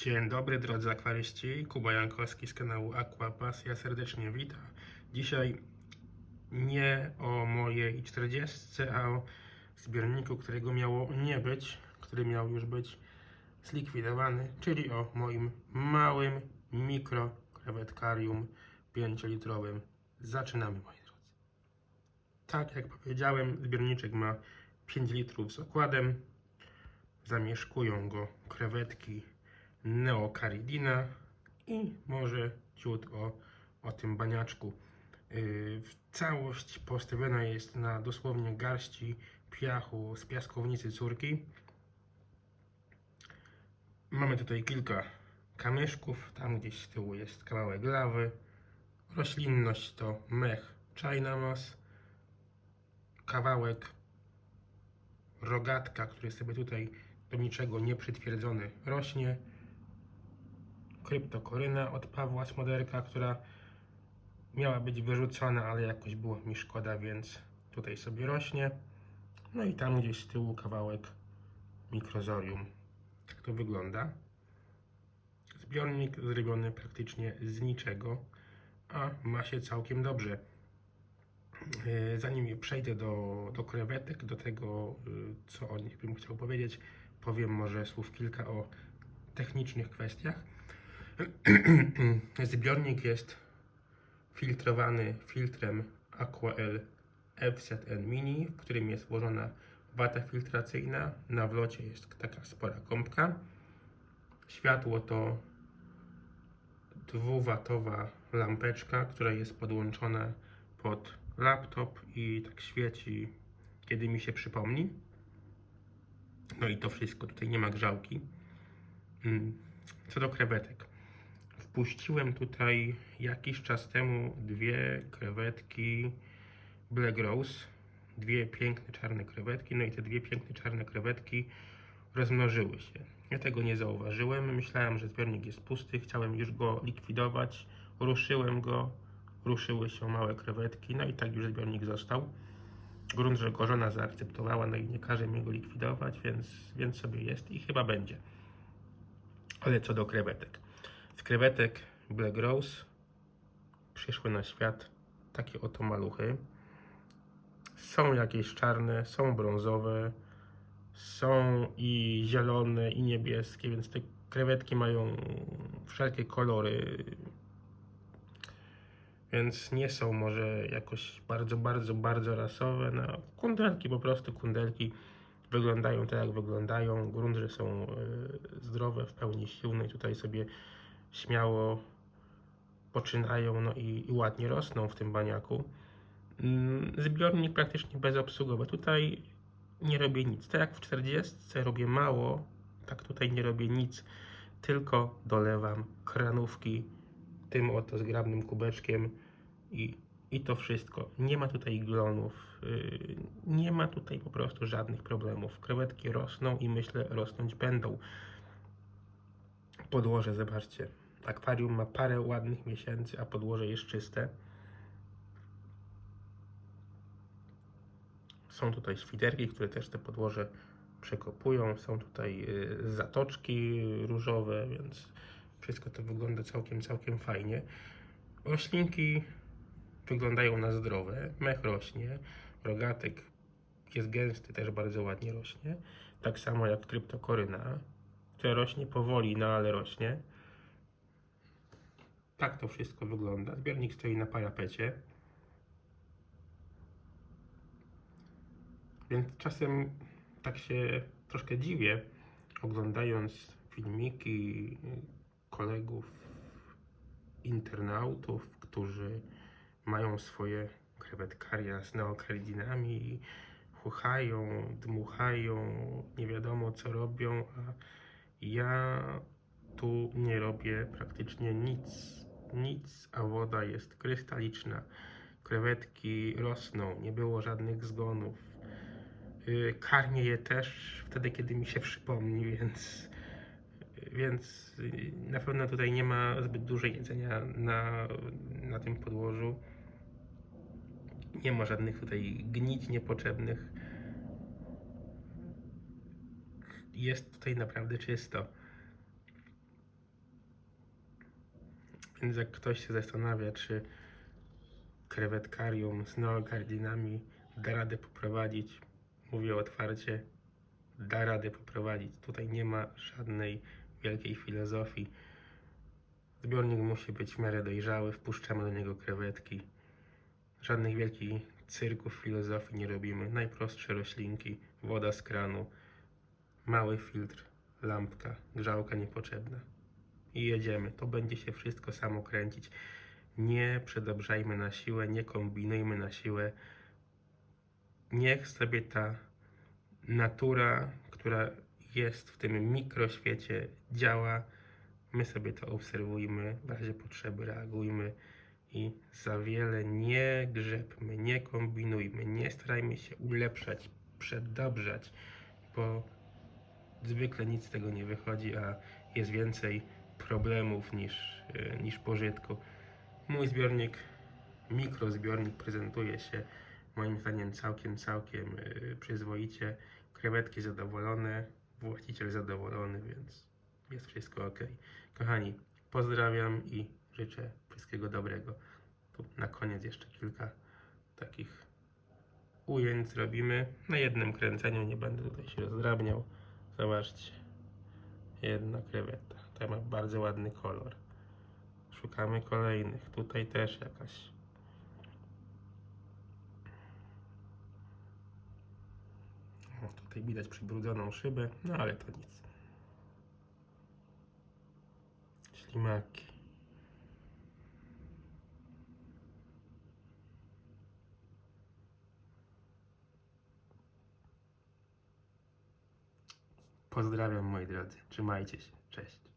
Dzień dobry drodzy akwaryści, Kuba Jankowski z kanału Aquapas. Ja serdecznie witam. Dzisiaj nie o mojej 40, a o zbiorniku, którego miało nie być, który miał już być zlikwidowany, czyli o moim małym mikro krewetkarium 5-litrowym. Zaczynamy moi drodzy. Tak jak powiedziałem, zbiorniczek ma 5 litrów z okładem. Zamieszkują go krewetki neokaridina i może ciut o, o tym baniaczku. Yy, Całość postawiona jest na dosłownie garści piachu z piaskownicy córki. Mamy tutaj kilka kamyszków, tam gdzieś z tyłu jest kawałek lawy. Roślinność to mech China Moss, kawałek rogatka, który sobie tutaj do niczego nie przytwierdzony rośnie. Kryptokoryna od Pawła Smoderka, która miała być wyrzucona, ale jakoś było mi szkoda, więc tutaj sobie rośnie. No i tam gdzieś z tyłu kawałek mikrozorium. Tak to wygląda. Zbiornik zrobiony praktycznie z niczego, a ma się całkiem dobrze. Yy, Zanim przejdę do, do krewetek, do tego, yy, co o nich bym chciał powiedzieć, powiem może słów kilka o technicznych kwestiach. Zbiornik jest filtrowany filtrem Aquael FZN Mini, w którym jest włożona wata filtracyjna. Na wlocie jest taka spora gąbka. Światło to dwuwatowa lampeczka, która jest podłączona pod laptop i tak świeci, kiedy mi się przypomni. No i to wszystko, tutaj nie ma grzałki. Mm. Co do krewetek. Wpuściłem tutaj jakiś czas temu dwie krewetki Black Rose. Dwie piękne czarne krewetki. No i te dwie piękne czarne krewetki rozmnożyły się. Ja tego nie zauważyłem. Myślałem, że zbiornik jest pusty. Chciałem już go likwidować. Ruszyłem go. Ruszyły się małe krewetki. No i tak już zbiornik został. Grunt, że go żona zaakceptowała, no i nie każe mi go likwidować, więc, więc sobie jest i chyba będzie. Ale co do krewetek. Z krewetek Black Rose przyszły na świat takie oto maluchy. Są jakieś czarne, są brązowe, są i zielone, i niebieskie, więc te krewetki mają wszelkie kolory. Więc nie są może jakoś bardzo, bardzo, bardzo rasowe. No, kundelki, po prostu kundelki wyglądają tak, jak wyglądają. Grunt, są y, zdrowe, w pełni siłne i tutaj sobie śmiało poczynają no i, i ładnie rosną w tym baniaku. Mm, Zbiornik praktycznie bezobsługowy. Tutaj nie robię nic. Tak jak w 40 robię mało, tak tutaj nie robię nic. Tylko dolewam kranówki tym oto zgrabnym kubeczkiem i, i to wszystko. Nie ma tutaj glonów, yy, nie ma tutaj po prostu żadnych problemów. Krewetki rosną i myślę rosnąć będą. Podłoże, zobaczcie. Akwarium ma parę ładnych miesięcy, a podłoże jest czyste. Są tutaj świderki, które też te podłoże przekopują. Są tutaj y, zatoczki różowe, więc wszystko to wygląda całkiem, całkiem fajnie. Roślinki wyglądają na zdrowe. Mech rośnie. Rogatek jest gęsty, też bardzo ładnie rośnie. Tak samo jak kryptokoryna, która rośnie powoli, no ale rośnie. Tak to wszystko wygląda. Zbiornik stoi na parapecie. Więc czasem tak się troszkę dziwię, oglądając filmiki kolegów, internautów, którzy mają swoje krewetkaria z neokaridinami i chuchają, dmuchają, nie wiadomo co robią, a ja tu nie robię praktycznie nic, nic, a woda jest krystaliczna. Krewetki rosną, nie było żadnych zgonów. Y, Karmię je też wtedy, kiedy mi się przypomni, więc, więc na pewno tutaj nie ma zbyt dużo jedzenia na, na tym podłożu. Nie ma żadnych tutaj gnić niepotrzebnych. Jest tutaj naprawdę czysto. Więc jak ktoś się zastanawia, czy krewetkarium z neogardinami da radę poprowadzić, mówię otwarcie, da radę poprowadzić. Tutaj nie ma żadnej wielkiej filozofii. Zbiornik musi być w miarę dojrzały, wpuszczamy do niego krewetki. Żadnych wielkich cyrków filozofii nie robimy. Najprostsze roślinki, woda z kranu, mały filtr, lampka, grzałka niepotrzebna. I jedziemy. To będzie się wszystko samo kręcić. Nie przedobrzajmy na siłę, nie kombinujmy na siłę. Niech sobie ta natura, która jest w tym mikroświecie, działa. My sobie to obserwujmy, w razie potrzeby reagujmy i za wiele nie grzebmy, nie kombinujmy, nie starajmy się ulepszać, przedobrzać, bo zwykle nic z tego nie wychodzi, a jest więcej problemów niż, e, niż pożytku. Mój zbiornik, mikrozbiornik prezentuje się moim zdaniem całkiem, całkiem e, przyzwoicie. Krewetki zadowolone, właściciel zadowolony, więc jest wszystko ok. Kochani, pozdrawiam i życzę wszystkiego dobrego. Tu na koniec jeszcze kilka takich ujęć zrobimy. Na jednym kręceniu nie będę tutaj się rozdrabniał. Zobaczcie. Jedna kreweta. Ta ma bardzo ładny kolor. Szukamy kolejnych. Tutaj też jakaś. O, tutaj widać przybrudzoną szybę, no ale to nic. Ślimaki. Pozdrawiam moi drodzy. Trzymajcie się. Cześć.